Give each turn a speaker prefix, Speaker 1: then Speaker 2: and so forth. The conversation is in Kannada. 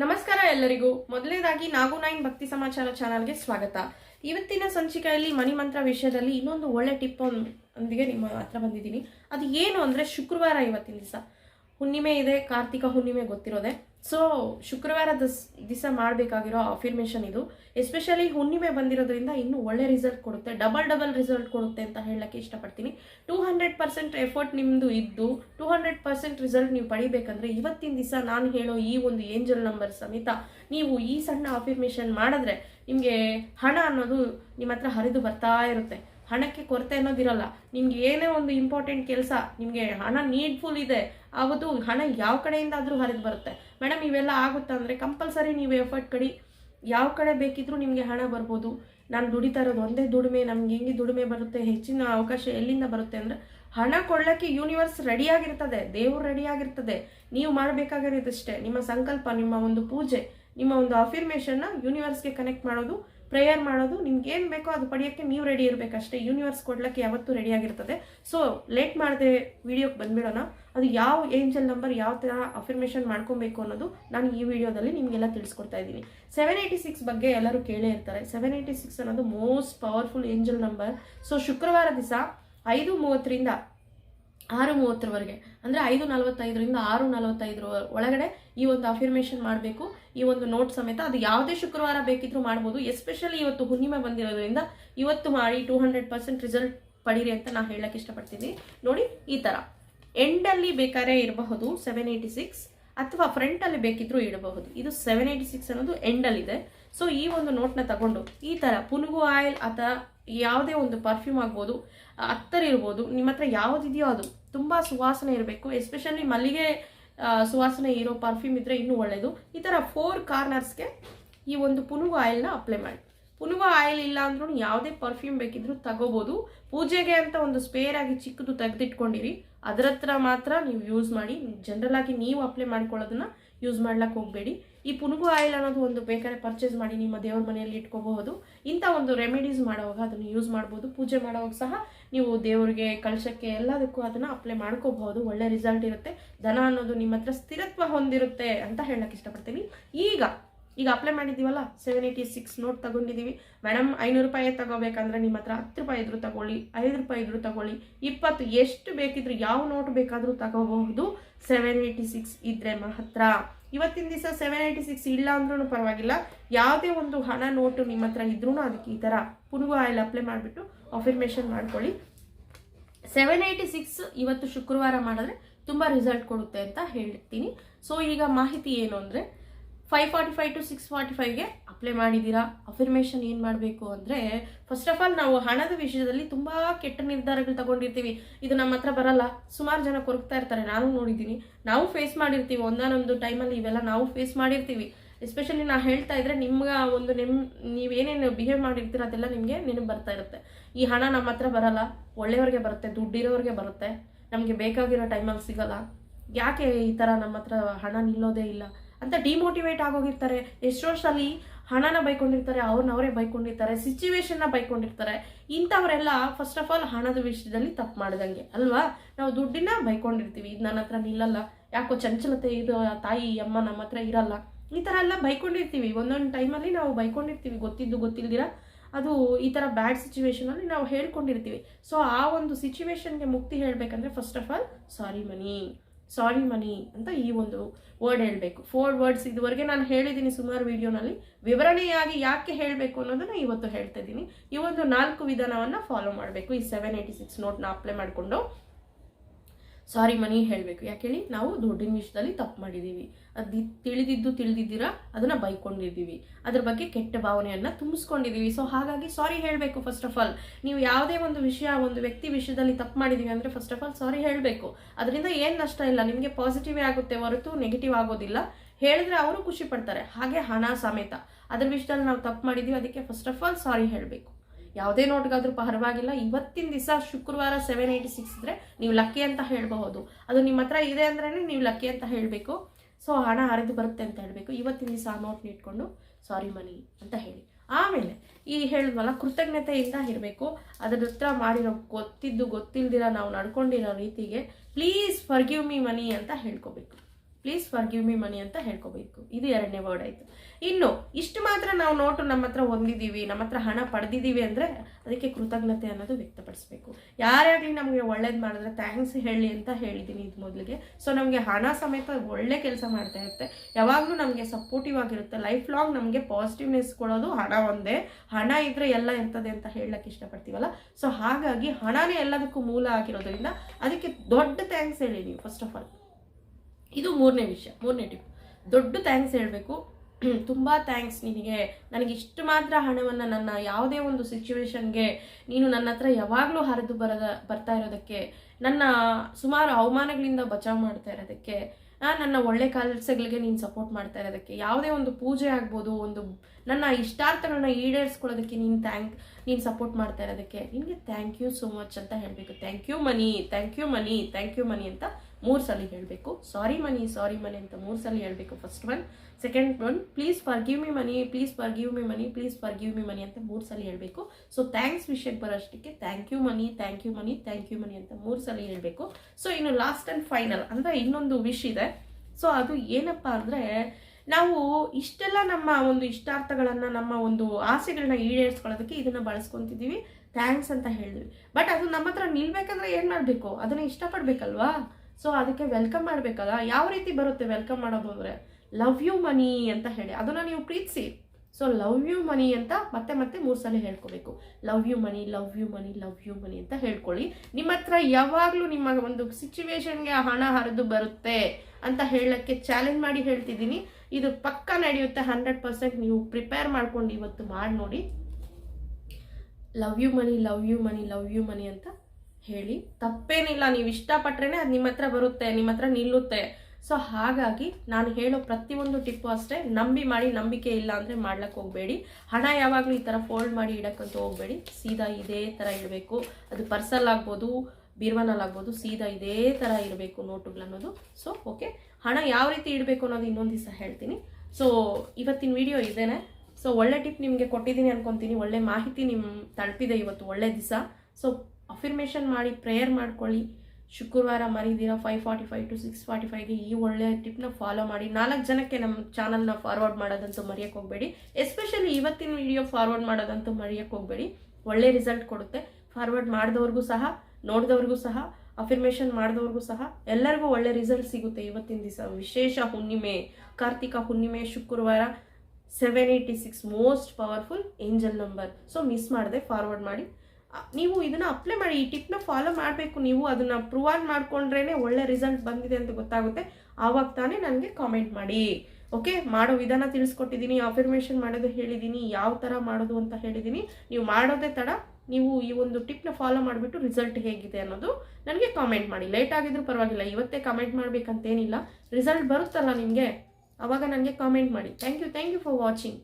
Speaker 1: ನಮಸ್ಕಾರ ಎಲ್ಲರಿಗೂ. ಮೊದಲನೇದಾಗಿ ನಾಗು ನೈನ್ ಭಕ್ತಿ ಸಮಾಚಾರ ಚಾನಲ್ಗೆ ಸ್ವಾಗತ. ಇವತ್ತಿನ ಸಂಚಿಕೆಯಲ್ಲಿ ಮಣಿಮಂತ್ರ ವಿಷಯದಲ್ಲಿ ಇನ್ನೊಂದು ಒಳ್ಳೆ ಟಿಪ್ ಒಂದಿಗೆ ನಿಮ್ಮ ಹತ್ರ ಬಂದಿದ್ದೀನಿ. ಅದು ಏನು ಅಂದರೆ ಶುಕ್ರವಾರ ಇವತ್ತಿನ ದಿವಸ. ಹುಣ್ಣಿಮೆ ಇದೆ, ಕಾರ್ತಿಕ ಹುಣ್ಣಿಮೆ ಗೊತ್ತಿರೋದೆ. ಸೊ ಶುಕ್ರವಾರ ದಿಸ್ ದಿವಸ ಮಾಡಬೇಕಾಗಿರೋ ಅಫಿರ್ಮೇಷನ್ ಇದು. ಎಸ್ಪೆಷಲಿ ಹುಣ್ಣಿಮೆ ಬಂದಿರೋದ್ರಿಂದ ಇನ್ನೂ ಒಳ್ಳೆ ರಿಸಲ್ಟ್ ಕೊಡುತ್ತೆ. ಡಬಲ್ ಡಬಲ್ ರಿಸಲ್ಟ್ ಕೊಡುತ್ತೆ ಅಂತ ಹೇಳಕ್ಕೆ ಇಷ್ಟಪಡ್ತೀನಿ. ಟೂ ಹಂಡ್ರೆಡ್ ಪರ್ಸೆಂಟ್ ಎಫರ್ಟ್ ನಿಮ್ಮದು ಇದ್ದು ಟೂ ಹಂಡ್ರೆಡ್ ಪರ್ಸೆಂಟ್ ರಿಸಲ್ಟ್ ನೀವು ಪಡಿಬೇಕಂದ್ರೆ ಇವತ್ತಿನ ದಿವಸ ನಾನು ಹೇಳೋ ಈ ಒಂದು ಏಂಜಲ್ ನಂಬರ್ ಸಮೇತ ನೀವು ಈ ಸಣ್ಣ ಅಫಿರ್ಮೇಷನ್ ಮಾಡಿದ್ರೆ ನಿಮಗೆ ಹಣ ಅನ್ನೋದು ನಿಮ್ಮ ಹತ್ರ ಹರಿದು ಬರ್ತಾ ಇರುತ್ತೆ. ಹಣಕ್ಕೆ ಕೊರತೆ ಅನ್ನೋದಿರಲ್ಲ. ನಿಮ್ಗೆ ಏನೇ ಒಂದು ಇಂಪಾರ್ಟೆಂಟ್ ಕೆಲಸ, ನಿಮಗೆ ಹಣ ನೀಡ್ಫುಲ್ ಇದೆ ಆವತ್ತು ಹಣ ಯಾವ ಕಡೆಯಿಂದಾದರೂ ಹರಿದು ಬರುತ್ತೆ. ಮೇಡಮ್ ಇವೆಲ್ಲ ಆಗುತ್ತಾ ಅಂದರೆ ಕಂಪಲ್ಸರಿ ನೀವು ಎಫರ್ಟ್ ಕಡಿ. ಯಾವ ಕಡೆ ಬೇಕಿದ್ರೂ ನಿಮಗೆ ಹಣ ಬರ್ಬೋದು. ನಾನು ದುಡಿತಾ ಇರೋದು ಒಂದೇ ದುಡಿಮೆ, ನಮ್ಗೆ ಹೆಂಗೆ ದುಡಿಮೆ ಬರುತ್ತೆ, ಹೆಚ್ಚಿನ ಅವಕಾಶ ಎಲ್ಲಿಂದ ಬರುತ್ತೆ ಅಂದರೆ ಹಣ ಕೊಳ್ಳಕ್ಕೆ ಯೂನಿವರ್ಸ್ ರೆಡಿಯಾಗಿರ್ತದೆ ದೇವರು ರೆಡಿಯಾಗಿರ್ತದೆ ನೀವು ಮಾಡಬೇಕಾಗಿರೋದಷ್ಟೇ, ನಿಮ್ಮ ಸಂಕಲ್ಪ, ನಿಮ್ಮ ಒಂದು ಪೂಜೆ, ನಿಮ್ಮ ಒಂದು ಅಫಿರ್ಮೇಷನ್ನ ಯೂನಿವರ್ಸ್ಗೆ ಕನೆಕ್ಟ್ ಮಾಡೋದು ಪ್ರೇಯರ್ ಮಾಡೋದು, ನಿಮ್ಗೆ ಏನು ಬೇಕೋ ಅದು ಪಡೆಯೋಕ್ಕೆ ನೀವು ರೆಡಿ ಇರಬೇಕಷ್ಟೇ. ಯೂನಿವರ್ಸ್ ಕೊಡ್ಲಿಕ್ಕೆ ಯಾವತ್ತೂ ರೆಡಿಯಾಗಿರ್ತದೆ ಸೊ ಲೇಟ್ ಮಾಡದೆ ವಿಡಿಯೋಕ್ಕೆ ಬಂದ್ಬಿಡೋಣ. ಅದು ಯಾವ ಏಂಜಲ್ ನಂಬರ್ ಯಾವ ಥರ ಅಫಿರ್ಮೇಷನ್ ಮಾಡ್ಕೊಬೇಕು ಅನ್ನೋದು ನಾನು ಈ ವಿಡಿಯೋದಲ್ಲಿ ನಿಮಗೆಲ್ಲ ತಿಳಿಸ್ಕೊಡ್ತಾ ಇದ್ದೀನಿ. ಸೆವೆನ್ ಏಯ್ಟಿ ಸಿಕ್ಸ್ ಬಗ್ಗೆ ಎಲ್ಲರೂ ಕೇಳೇ ಇರ್ತಾರೆ. ಸೆವೆನ್ ಏಯ್ಟಿ ಸಿಕ್ಸ್ ಅನ್ನೋದು most powerful angel number so ಶುಕ್ರವಾರ ದಿವಸ ಐದು ಮೂವತ್ತರಿಂದ ಆರು ಮೂವತ್ತರವರೆಗೆ ಅಂದರೆ ಐದು ನಲವತ್ತೈದರಿಂದ ಆರು ನಲವತ್ತೈದರ ಒಳಗಡೆ ಈ ಒಂದು ಅಫಿರ್ಮೇಷನ್ ಮಾಡಬೇಕು. ಈ ಒಂದು ನೋಟ್ ಸಮೇತ ಅದು ಯಾವುದೇ ಶುಕ್ರವಾರ ಬೇಕಿದ್ರೂ ಮಾಡ್ಬೋದು. ಎಸ್ಪೆಷಲಿ ಇವತ್ತು ಹುಣ್ಣಿಮೆ ಬಂದಿರೋದ್ರಿಂದ ಇವತ್ತು ಮಾಡಿ ಟೂ ಹಂಡ್ರೆಡ್ ಪರ್ಸೆಂಟ್ ರಿಸಲ್ಟ್ ಪಡೀರಿ ಅಂತ ನಾನು ಹೇಳಕ್ಕೆ ಇಷ್ಟಪಡ್ತೀನಿ. ನೋಡಿ, ಈ ಥರ ಎಂಡಲ್ಲಿ ಬೇಕಾದ್ರೆ ಇರಬಹುದು ಸೆವೆನ್ ಏಯ್ಟಿ ಸಿಕ್ಸ್ ಅಥವಾ ಫ್ರಂಟಲ್ಲಿ ಬೇಕಿದ್ರೂ ಇಡಬಹುದು. ಇದು ಸೆವೆನ್ ಏಯ್ಟಿ ಸಿಕ್ಸ್ ಅನ್ನೋದು ಎಂಡಲ್ಲಿದೆ ಸೊ ಈ ಒಂದು ನೋಟ್ನ ತಗೊಂಡು, ಈ ಥರ ಪುನುಗು ಆಯಿಲ್ ಅಥವಾ ಯಾವುದೇ ಒಂದು ಪರ್ಫ್ಯೂಮ್ ಆಗ್ಬೋದು ಅತ್ತರ್ ಇರ್ಬೋದು ನಿಮ್ಮ ಹತ್ರ ಯಾವುದಿದೆಯೋ ಅದು ತುಂಬ ಸುವಾಸನೆ ಇರಬೇಕು ಎಸ್ಪೆಷಲಿ ಮಲ್ಲಿಗೆ ಸುವಾಸನೆ ಇರೋ ಪರ್ಫ್ಯೂಮ್ ಇದ್ರೆ ಇನ್ನೂ ಒಳ್ಳೆಯದು ಈ ಥರ ಫೋರ್ ಕಾರ್ನರ್ಸ್ಗೆ ಈ ಒಂದು ಪುನುಗು ಆಯಿಲ್ನ ಅಪ್ಲೈ ಮಾಡಿ. ಪುನುಗು ಆಯಿಲ್ ಇಲ್ಲ ಅಂದ್ರೂ ಯಾವುದೇ ಪರ್ಫ್ಯೂಮ್ ಬೇಕಿದ್ರೂ ತಗೋಬೋದು. ಪೂಜೆಗೆ ಅಂತ ಒಂದು ಸ್ಪೇರ್ ಆಗಿ ಚಿಕ್ಕದು ತೆಗೆದಿಟ್ಕೊಂಡಿರಿ ಅದರ ಹತ್ರ ಮಾತ್ರ ನೀವು ಯೂಸ್ ಮಾಡಿ, ಜನರಲ್ ಆಗಿ ನೀವು ಅಪ್ಲೈ ಮಾಡ್ಕೊಳ್ಳೋದನ್ನ ಯೂಸ್ ಮಾಡ್ಲಿಕ್ಕೆ ಹೋಗಬೇಡಿ. ಈ ಪುನುಗು ಆಯಿಲ್ ಅನ್ನೋದು ಒಂದು ಬೇಕಾದ್ರೆ ಪರ್ಚೇಸ್ ಮಾಡಿ ನಿಮ್ಮ ದೇವ್ರ ಮನೆಯಲ್ಲಿ ಇಟ್ಕೋಬಹುದು. ಇಂಥ ಒಂದು ರೆಮಿಡೀಸ್ ಮಾಡುವಾಗ ಅದನ್ನು ಯೂಸ್ ಮಾಡ್ಬೋದು. ಪೂಜೆ ಮಾಡುವಾಗ ಸಹ ನೀವು ದೇವರಿಗೆ ಕಳಶಕ್ಕೆ ಎಲ್ಲದಕ್ಕೂ ಅದನ್ನು ಅಪ್ಲೈ ಮಾಡ್ಕೋಬಹುದು. ಒಳ್ಳೆ ರಿಸಲ್ಟ್ ಇರುತ್ತೆ. ಧನ ಅನ್ನೋದು ನಿಮ್ಮ ಹತ್ರ ಸ್ಥಿರತ್ವ ಹೊಂದಿರುತ್ತೆ ಅಂತ ಹೇಳಕ್ಕೆ ಇಷ್ಟಪಡ್ತೀನಿ. ಈಗ ಈಗ ಅಪ್ಲೈ ಮಾಡಿದ್ದೀವಲ್ಲ? ಸೆವೆನ್ ಏಯ್ಟಿ ಸಿಕ್ಸ್ ನೋಟ್ ತಗೊಂಡಿದ್ದೀವಿ. ಮೇಡಮ್ ಐನೂರು ರೂಪಾಯಿ ತಗೋಬೇಕಂದ್ರೆ ನಿಮ್ಮ ಹತ್ರ ಹತ್ತು ರೂಪಾಯಿ ಇದ್ರು ತಗೊಳ್ಳಿ, ಐದು ರೂಪಾಯಿ ಇದ್ರು ತಗೊಳ್ಳಿ, ಇಪ್ಪತ್ತು ಎಷ್ಟು ಬೇಕಿದ್ರು ಯಾವ ನೋಟ್ ಬೇಕಾದರೂ ತಗೋಬಹುದು. ಸೆವೆನ್ ಏಯ್ಟಿ ಸಿಕ್ಸ್ ಇದ್ರೆ ಮಾತ್ರ. ಇವತ್ತಿನ ದಿವಸ ಸೆವೆನ್ ಏಯ್ಟಿ ಸಿಕ್ಸ್ ಇಲ್ಲ ಅಂದ್ರೂ ಪರವಾಗಿಲ್ಲ. ಯಾವುದೇ ಒಂದು ಹಣ, ನೋಟು ನಿಮ್ಮ ಹತ್ರ ಇದ್ರೂ ಅದಕ್ಕೆ ಈ ಥರ ಪುನುಗು ಆಯಿಲ್ ಅಪ್ಲೈ ಮಾಡಿಬಿಟ್ಟು ಅಫಿರ್ಮೇಷನ್ ಮಾಡ್ಕೊಳ್ಳಿ. ಸೆವೆನ್ ಏಯ್ಟಿ ಸಿಕ್ಸ್ ಇವತ್ತು ಶುಕ್ರವಾರ ಮಾಡಿದ್ರೆ ತುಂಬ ರಿಸಲ್ಟ್ ಕೊಡುತ್ತೆ ಅಂತ ಹೇಳ್ತೀನಿ. ಸೊ ಈಗ ಮಾಹಿತಿ ಏನು ಅಂದರೆ five forty five to six forty ಫೈವ್ಗೆ apply ಮಾಡಿದ್ದೀರಾ ಅಫಿರ್ಮೇಷನ್ ಏನು ಮಾಡಬೇಕು ಅಂದರೆ ಫಸ್ಟ್ ಆಫ್ ಆಲ್ ನಾವು ಹಣದ ವಿಷಯದಲ್ಲಿ ತುಂಬ ಕೆಟ್ಟ ನಿರ್ಧಾರಗಳು ತಗೊಂಡಿರ್ತೀವಿ. ಇದು ನಮ್ಮ ಹತ್ರ ಬರಲ್ಲ. ಸುಮಾರು ಜನ ಕೊರಗ್ತಾ ಇರ್ತಾರೆ. ನಾನು ನೋಡಿದ್ದೀನಿ. ನಾವು ಫೇಸ್ ಮಾಡಿರ್ತೀವಿ. ಒಂದಾನೊಂದು ಟೈಮಲ್ಲಿ ಇವೆಲ್ಲ ನಾವು ಫೇಸ್ ಮಾಡಿರ್ತೀವಿ. ಎಸ್ಪೆಷಲಿ ನಾನು ಹೇಳ್ತಾ ಇದ್ರೆ ನಿಮ್ಗೆ ಒಂದು ನಿಮ್ಮ ನೀವೇನೇನು ಬಿಹೇವ್ ಮಾಡಿರ್ತೀರ ಅದೆಲ್ಲ ನಿಮಗೆ ನೆನಪು ಬರ್ತಾ ಇರುತ್ತೆ. ಈ ಹಣ ನಮ್ಮ ಹತ್ರ ಬರಲ್ಲ. ಒಳ್ಳೆಯವ್ರಿಗೆ ಬರುತ್ತೆ. ದುಡ್ಡಿರೋರಿಗೆ ಬರುತ್ತೆ. ನಮಗೆ ಬೇಕಾಗಿರೋ ಟೈಮಲ್ಲಿ ಸಿಗಲ್ಲ. ಯಾಕೆ ಈ ಥರ ನಮ್ಮ ಹತ್ರ ಹಣ ನಿಲ್ಲೋದೇ ಇಲ್ಲ? ಅಂತ ಡಿಮೋಟಿವೇಟ್ ಆಗೋಗಿರ್ತಾರೆ. ಎಷ್ಟೋಷ್ಟಲ್ಲಿ ಹಣನ ಬೈಕೊಂಡಿರ್ತಾರೆ ಅವ್ರನ್ನ ಅವರೇ ಬೈಕೊಂಡಿರ್ತಾರೆ ಸಿಚುವೇಶನ್ನ ಬೈಕೊಂಡಿರ್ತಾರೆ. ಇಂಥವರೆಲ್ಲ ಫಸ್ಟ್ ಆಫ್ ಆಲ್ ಹಣದ ವಿಷಯದಲ್ಲಿ ತಪ್ಪು ಮಾಡ್ದಂಗೆ, ಅಲ್ವಾ? ನಾವು ದುಡ್ಡಿನ ಬೈಕೊಂಡಿರ್ತೀವಿ. ಇದು ನನ್ನ ಹತ್ರ ನಿಲ್ಲಲ್ಲ. ಯಾಕೋ ಚಂಚಲತೆ ಇದು ತಾಯಿ, ಅಮ್ಮ ನಮ್ಮ ಹತ್ರ ಇರಲ್ಲ. ಈ ಥರ ಎಲ್ಲ ಬೈಕೊಂಡಿರ್ತೀವಿ. ಒಂದೊಂದು ಟೈಮಲ್ಲಿ ನಾವು ಬೈಕೊಂಡಿರ್ತೀವಿ. ಗೊತ್ತಿದ್ದು ಗೊತ್ತಿಲ್ದಿರ. ಅದು ಈ ಥರ ಬ್ಯಾಡ್ ಸಿಚುವೇಶನಲ್ಲಿ ನಾವು ಹೇಳ್ಕೊಂಡಿರ್ತೀವಿ. ಸೊ ಆ ಒಂದು ಸಿಚುವೇಶನ್ಗೆ ಮುಕ್ತಿ ಹೇಳಬೇಕಂದ್ರೆ first of all sorry money. Sorry money ಅಂತ ಈ ಒಂದು ವರ್ಡ್ ಹೇಳಬೇಕು. ಫೋರ್ ವರ್ಡ್ಸ್ ಇದುವರೆಗೆ ನಾನು ಹೇಳಿದ್ದೀನಿ ಸುಮಾರು ವಿಡಿಯೋನಲ್ಲಿ. ವಿವರಣೆಯಾಗಿ ಯಾಕೆ ಹೇಳಬೇಕು ಅನ್ನೋದನ್ನು ಇವತ್ತು ಹೇಳ್ತಾ ಇದ್ದೀನಿ. ಈ ಒಂದು ನಾಲ್ಕು ವಿಧಾನವನ್ನು ಫಾಲೋ ಮಾಡಬೇಕು. ಈ ಸೆವೆನ್ ಏಯ್ಟಿ ಸಿಕ್ಸ್ ನೋಟ್ನ ಅಪ್ಲೈ ಮಾಡಿಕೊಂಡು ಸಾರಿ ಮನಿ ಹೇಳಬೇಕು. ಯಾಕೆ ಹೇಳಿ? ನಾವು ದುಡ್ಡಿನ ವಿಷಯದಲ್ಲಿ ತಪ್ಪು ಮಾಡಿದ್ದೀವಿ ಅದು ತಿಳಿದಿದ್ದು ತಿಳಿದಿದ್ದೀರಾ? ಅದನ್ನು ಬೈಕೊಂಡಿದ್ದೀವಿ. ಅದ್ರ ಬಗ್ಗೆ ಕೆಟ್ಟ ಭಾವನೆಯನ್ನು ತುಂಬಿಸ್ಕೊಂಡಿದ್ದೀವಿ. ಸೊ ಹಾಗಾಗಿ ಸಾರಿ ಹೇಳಬೇಕು ಫಸ್ಟ್ ಆಫ್ ಆಲ್ ನೀವು ಯಾವುದೇ ಒಂದು ವಿಷಯ, ಒಂದು ವ್ಯಕ್ತಿ ವಿಷಯದಲ್ಲಿ ತಪ್ಪು ಮಾಡಿದ್ದೀವಿ ಅಂದರೆ ಫಸ್ಟ್ ಆಫ್ ಆಲ್ ಸಾರಿ ಹೇಳಬೇಕು. ಅದರಿಂದ ಏನು ನಷ್ಟ ಇಲ್ಲ. ನಿಮಗೆ ಪಾಸಿಟಿವೇ ಆಗುತ್ತೆ ಹೊರತು ನೆಗೆಟಿವ್ ಆಗೋದಿಲ್ಲ. ಹೇಳಿದ್ರೆ ಅವರು ಖುಷಿ ಪಡ್ತಾರೆ. ಹಾಗೆ ಹಣ ಸಮೇತ. ಅದ್ರ ವಿಷಯದಲ್ಲಿ ನಾವು ತಪ್ಪು ಮಾಡಿದ್ದೀವಿ ಅದಕ್ಕೆ ಫಸ್ಟ್ ಆಫ್ ಆಲ್ ಸಾರಿ ಹೇಳಬೇಕು. ಯಾವುದೇ ನೋಟ್ಗಾದ್ರೂ ಪರವಾಗಿಲ್ಲ. ಇವತ್ತಿನ ದಿವಸ ಶುಕ್ರವಾರ ಸೆವೆನ್ ಏಯ್ಟಿ ಸಿಕ್ಸ್ ಇದ್ರೆ ನೀವು ಲಕ್ಕಿ ಅಂತ ಹೇಳಬಹುದು. ಅದು ನಿಮ್ಮ ಹತ್ರ ಇದೆ ಅಂದ್ರೆ ನೀವು ಲಕ್ಕಿ ಅಂತ ಹೇಳಬೇಕು. ಸೊ ಹಣ ಹರಿದು ಬರುತ್ತೆ ಅಂತ ಹೇಳಬೇಕು. ಇವತ್ತಿನ ದಿವಸ ಆ ನೋಟ್ನ ಇಟ್ಕೊಂಡು ಸಾರಿ ಮನಿ ಅಂತ ಹೇಳಿ. ಆಮೇಲೆ ಈ ಹೇಳಿದ್ವಲ್ಲ, ಕೃತಜ್ಞತೆಯಿಂದ ಇರಬೇಕು. ಅದರ ಹತ್ರ ಮಾಡಿರೋ ಗೊತ್ತಿದ್ದು ಗೊತ್ತಿಲ್ದಿರ ನಾವು ನಡ್ಕೊಂಡಿರೋ ರೀತಿಗೆ ಪ್ಲೀಸ್ ಫರ್ಗಿವ್ ಮೀ ಮನಿ ಅಂತ ಹೇಳ್ಕೋಬೇಕು. Please forgive me money ಅಂತ ಹೇಳ್ಕೋಬೇಕು. ಇದು ಎರಡನೇ ವರ್ಡ್ ಆಯಿತು. ಇನ್ನು, ಇಷ್ಟು ಮಾತ್ರ ನಾವು ನೋಟು ನಮ್ಮ ಹತ್ರ ಹೊಂದಿದ್ದೀವಿ ನಮ್ಮ ಹತ್ರ ಹಣ ಪಡೆದಿದ್ದೀವಿ ಅಂದರೆ ಅದಕ್ಕೆ ಕೃತಜ್ಞತೆ ಅನ್ನೋದು ವ್ಯಕ್ತಪಡಿಸ್ಬೇಕು. ಯಾರ್ಯಾಗಲಿ ನಮಗೆ ಒಳ್ಳೇದು ಮಾಡಿದ್ರೆ ಥ್ಯಾಂಕ್ಸ್ ಹೇಳಿ ಅಂತ ಹೇಳಿದ್ದೀನಿ ಇದು ಮೊದಲಿಗೆ. ಸೊ ನಮಗೆ ಹಣ ಸಮೇತ ಒಳ್ಳೆ ಕೆಲಸ ಮಾಡ್ತಾ ಇರುತ್ತೆ. ಯಾವಾಗಲೂ ನಮಗೆ ಸಪೋರ್ಟಿವ್ ಆಗಿರುತ್ತೆ. ಲೈಫ್ ಲಾಂಗ್ ನಮಗೆ ಪಾಸಿಟಿವ್ನೆಸ್ ಕೊಡೋದು ಹಣ ಒಂದೇ. ಹಣ ಇದ್ರೆ ಎಲ್ಲ ಇರ್ತದೆ ಅಂತ ಹೇಳಕ್ಕೆ ಇಷ್ಟಪಡ್ತೀವಲ್ಲ? ಸೊ ಹಾಗಾಗಿ ಹಣನೇ ಎಲ್ಲದಕ್ಕೂ ಮೂಲ ಆಗಿರೋದ್ರಿಂದ ಅದಕ್ಕೆ ದೊಡ್ಡ ಥ್ಯಾಂಕ್ಸ್ ಹೇಳಿ ಫಸ್ಟ್ ಆಫ್ ಆಲ್ ಇದು ಮೂರನೇ ವಿಷಯ, ಮೂರನೇ ಟಿಪ್ ದೊಡ್ಡ ಥ್ಯಾಂಕ್ಸ್ ಹೇಳಬೇಕು. ತುಂಬ ಥ್ಯಾಂಕ್ಸ್ ನಿನಗೆ. ನನಗೆ ಇಷ್ಟು ಮಾತ್ರ ಹಣವನ್ನು ನನ್ನ ಯಾವುದೇ ಒಂದು ಸಿಚುವೇಶನ್ಗೆ ನೀನು ನನ್ನ ಹತ್ರ ಯಾವಾಗಲೂ ಹರಿದು ಬರದ, ಬರ್ತಾ ಇರೋದಕ್ಕೆ, ನನ್ನ ಸುಮಾರು ಅವಮಾನಗಳಿಂದ ಬಚಾವ್ ಮಾಡ್ತಾ ಇರೋದಕ್ಕೆ ನನ್ನ ಒಳ್ಳೆ ಕೆಲಸಗಳಿಗೆ ನೀನು ಸಪೋರ್ಟ್ ಮಾಡ್ತಾ ಇರೋದಕ್ಕೆ, ಯಾವುದೇ ಒಂದು ಪೂಜೆ ಆಗ್ಬೋದು, ಒಂದು ನನ್ನ ಇಷ್ಟಾರ್ಥಗಳನ್ನ ಈಡೇರಿಸ್ಕೊಳ್ಳೋದಕ್ಕೆ ನೀನು ಥ್ಯಾಂಕ್ ನೀನು ಸಪೋರ್ಟ್ ಮಾಡ್ತಾ ಇರೋದಕ್ಕೆ. ನಿನಗೆ ಥ್ಯಾಂಕ್ ಯು ಸೋ ಮಚ್ ಅಂತ ಹೇಳಬೇಕು. Thank you money thank you money thank you money ಅಂತ ಮೂರು ಸಲ ಹೇಳಬೇಕು. ಸಾರಿ ಮನಿ ಸಾರಿ ಮನಿ ಅಂತ ಮೂರು ಸಲ ಹೇಳಬೇಕು first one second one please forgive me money please forgive me money please forgive me money ಅಂತ ಮೂರು ಸಲ ಹೇಳಬೇಕು. ಸೊ ಥ್ಯಾಂಕ್ಸ್ ವಿಷಯಕ್ಕೆ ಬರೋಷ್ಟಕ್ಕೆ thank you money thank you money thank you money ಅಂತ ಮೂರು ಸಲ ಹೇಳಬೇಕು. ಸೊ ಇನ್ನು ಲಾಸ್ಟ್ ಆ್ಯಂಡ್ ಫೈನಲ್ ಅಂದರೆ ಇನ್ನೊಂದು ವಿಶ್ ಇದೆ. ಸೊ ಅದು ಏನಪ್ಪ ಅಂದರೆ ನಾವು ಇಷ್ಟೆಲ್ಲ ನಮ್ಮ ಒಂದು ಇಷ್ಟಾರ್ಥಗಳನ್ನು, ನಮ್ಮ ಒಂದು ಆಸೆಗಳನ್ನ ಈಡೇರಿಸ್ಕೊಳ್ಳೋದಕ್ಕೆ ಇದನ್ನು ಬಳಸ್ಕೊತಿದ್ದೀವಿ. ಥ್ಯಾಂಕ್ಸ್ ಅಂತ ಹೇಳಿದ್ವಿ. ಬಟ್ ಅದು ನಮ್ಮ ಹತ್ರ ನಿಲ್ಬೇಕಂದ್ರೆ ಏನು ಮಾಡಬೇಕು? ಅದನ್ನು ಇಷ್ಟಪಡಬೇಕಲ್ವಾ? ಸೊ ಅದಕ್ಕೆ ವೆಲ್ಕಮ್ ಮಾಡಬೇಕಲ್ಲ? ಯಾವ ರೀತಿ ಬರುತ್ತೆ ವೆಲ್ಕಮ್ ಮಾಡೋದು ಅಂದರೆ ಲವ್ ಯು ಮನಿ ಅಂತ ಹೇಳಿ. ಅದನ್ನು ನೀವು ಪ್ರೀತಿಸಿ. ಸೊ ಲವ್ ಯು ಮನಿ ಅಂತ ಮತ್ತೆ ಮತ್ತೆ ಮೂರು ಸಲ ಹೇಳ್ಕೋಬೇಕು. Love you money love you money love you money ಅಂತ ಹೇಳ್ಕೊಳ್ಳಿ. ನಿಮ್ಮ ಹತ್ರ ಯಾವಾಗಲೂ ನಿಮ್ಮ ಒಂದು ಸಿಚುವೇಶನ್ಗೆ ಹಣ ಹರಿದು ಬರುತ್ತೆ ಅಂತ ಹೇಳಕ್ಕೆ ಚಾಲೆಂಜ್ ಮಾಡಿ ಹೇಳ್ತಿದ್ದೀನಿ. ಇದು ಪಕ್ಕ ನಡೆಯುತ್ತೆ ಹಂಡ್ರೆಡ್ ಪರ್ಸೆಂಟ್ ನೀವು ಪ್ರಿಪೇರ್ ಮಾಡ್ಕೊಂಡು ಇವತ್ತು ಮಾಡಿ ನೋಡಿ. Love you money love you money love you money ಅಂತ ಹೇಳಿ. ತಪ್ಪೇನಿಲ್ಲ, ನೀವು ಇಷ್ಟಪಟ್ರೇನೆ ಅದು ನಿಮ್ಮ ಹತ್ರ ಬರುತ್ತೆ, ನಿಮ್ಮ ಹತ್ರ ನಿಲ್ಲುತ್ತೆ. ಸೊ ಹಾಗಾಗಿ ನಾನು ಹೇಳೋ ಪ್ರತಿಯೊಂದು ಟಿಪ್ಪು ಅಷ್ಟೇ, ನಂಬಿ ಮಾಡಿ ನಂಬಿಕೆ ಇಲ್ಲ ಅಂದರೆ ಮಾಡ್ಲಿಕ್ಕೆ ಹೋಗಬೇಡಿ. ಹಣ ಯಾವಾಗಲೂ ಈ ಥರ ಫೋಲ್ಡ್ ಮಾಡಿ ಇಡಕ್ಕಂತ ಹೋಗಬೇಡಿ. ಸೀದಾ ಇದೇ ಥರ ಇಡಬೇಕು ಅದು ಪರ್ಸಲ್ ಆಗ್ಬೋದು, ಬೀರ್ವನಲ್ಲಿ ಆಗ್ಬೋದು, ಸೀದಾ ಇದೇ ಥರ ಇರಬೇಕು ನೋಟುಗಳನ್ನೋದು ಸೊ ಓಕೆ ಹಣ ಯಾವ ರೀತಿ ಇಡಬೇಕು ಅನ್ನೋದು ಇನ್ನೊಂದು ದಿವಸ ಹೇಳ್ತೀನಿ. ಸೊ ಇವತ್ತಿನ ವಿಡಿಯೋ ಇದೇನೆ. ಸೊ ಒಳ್ಳೆ ಟಿಪ್ ನಿಮಗೆ ಕೊಟ್ಟಿದ್ದೀನಿ ಅನ್ಕೊತೀನಿ. ಒಳ್ಳೆ ಮಾಹಿತಿ ನಿಮ್ಮ ತಲುಪಿದೆ ಇವತ್ತು, ಒಳ್ಳೆ ದಿವಸ. ಸೊ ಅಫಿರ್ಮೇಷನ್ ಮಾಡಿ ಪ್ರೇಯರ್ ಮಾಡ್ಕೊಳ್ಳಿ. ಶುಕ್ರವಾರ ಮರಿದಿರ five forty five to six forty ಫೈವ್ಗೆ ಈ ಒಳ್ಳೆಯ ಟಿಪ್ನ ಫಾಲೋ ಮಾಡಿ. ನಾಲ್ಕು ಜನಕ್ಕೆ ನಮ್ಮ ಚಾನಲ್ನ ಫಾರ್ವರ್ಡ್ ಮಾಡೋದಂತೂ ಮರೆಯೋಕ್ಕೆ ಹೋಗಬೇಡಿ. ಎಸ್ಪೆಷಲಿ ಇವತ್ತಿನ ವಿಡಿಯೋ ಫಾರ್ವರ್ಡ್ ಮಾಡೋದಂತೂ ಮರೆಯೋಕ್ಕೆ ಹೋಗಬೇಡಿ. ಒಳ್ಳೆ ರಿಸಲ್ಟ್ ಕೊಡುತ್ತೆ. ಫಾರ್ವರ್ಡ್ ಮಾಡಿದವ್ರಿಗೂ ಸಹ, ನೋಡಿದವ್ರಿಗೂ ಸಹ ಅಫಿರ್ಮೇಷನ್ ಮಾಡಿದವ್ರಿಗೂ ಸಹ ಎಲ್ಲರಿಗೂ ಒಳ್ಳೆ ರಿಸಲ್ಟ್ ಸಿಗುತ್ತೆ ಇವತ್ತಿನ ದಿವಸ. ವಿಶೇಷ ಹುಣ್ಣಿಮೆ, ಕಾರ್ತಿಕ ಹುಣ್ಣಿಮೆ, ಶುಕ್ರವಾರ seven eighty six most powerful angel number so miss ಮಾಡದೆ ಫಾರ್ವರ್ಡ್ ಮಾಡಿ. ನೀವು ಇದನ್ನ ಅಪ್ಲೈ ಮಾಡಿ, ಈ ಟಿಪ್ನ ಫಾಲೋ ಮಾಡಬೇಕು ನೀವು, ಅದನ್ನ ಪ್ರೂವ್ ಆನ್ ಮಾಡಿಕೊಂಡ್ರೇ ಒಳ್ಳೆ ರಿಸಲ್ಟ್ ಬಂದಿದೆ ಅಂತ ಗೊತ್ತಾಗುತ್ತೆ. ಆವಾಗ ತಾನೇ ನನಗೆ ಕಾಮೆಂಟ್ ಮಾಡಿ. ಓಕೆ ಮಾಡೋ ವಿಧಾನ ತಿಳಿಸ್ಕೊಟ್ಟಿದ್ದೀನಿ ಅಫರ್ಮೇಷನ್ ಮಾಡೋದು ಹೇಳಿದ್ದೀನಿ, ಯಾವ ಥರ ಮಾಡೋದು ಅಂತ ಹೇಳಿದ್ದೀನಿ. ನೀವು ಮಾಡೋದೇ ತಡ, ನೀವು ಈ ಒಂದು ಟಿಪ್ನ ಫಾಲೋ ಮಾಡಿಬಿಟ್ಟು ರಿಸಲ್ಟ್ ಹೇಗಿದೆ ಅನ್ನೋದು ನನಗೆ ಕಾಮೆಂಟ್ ಮಾಡಿ. ಲೇಟ್ ಆಗಿದ್ರೂ ಪರವಾಗಿಲ್ಲ, ಇವತ್ತೇ ಕಾಮೆಂಟ್ ಮಾಡಬೇಕಂತೇನಿಲ್ಲ. ರಿಸಲ್ಟ್ ಬರುತ್ತಲ್ಲ ನಿಮಗೆ ಆವಾಗ ನನಗೆ ಕಾಮೆಂಟ್ ಮಾಡಿ. Thank you thank you for watching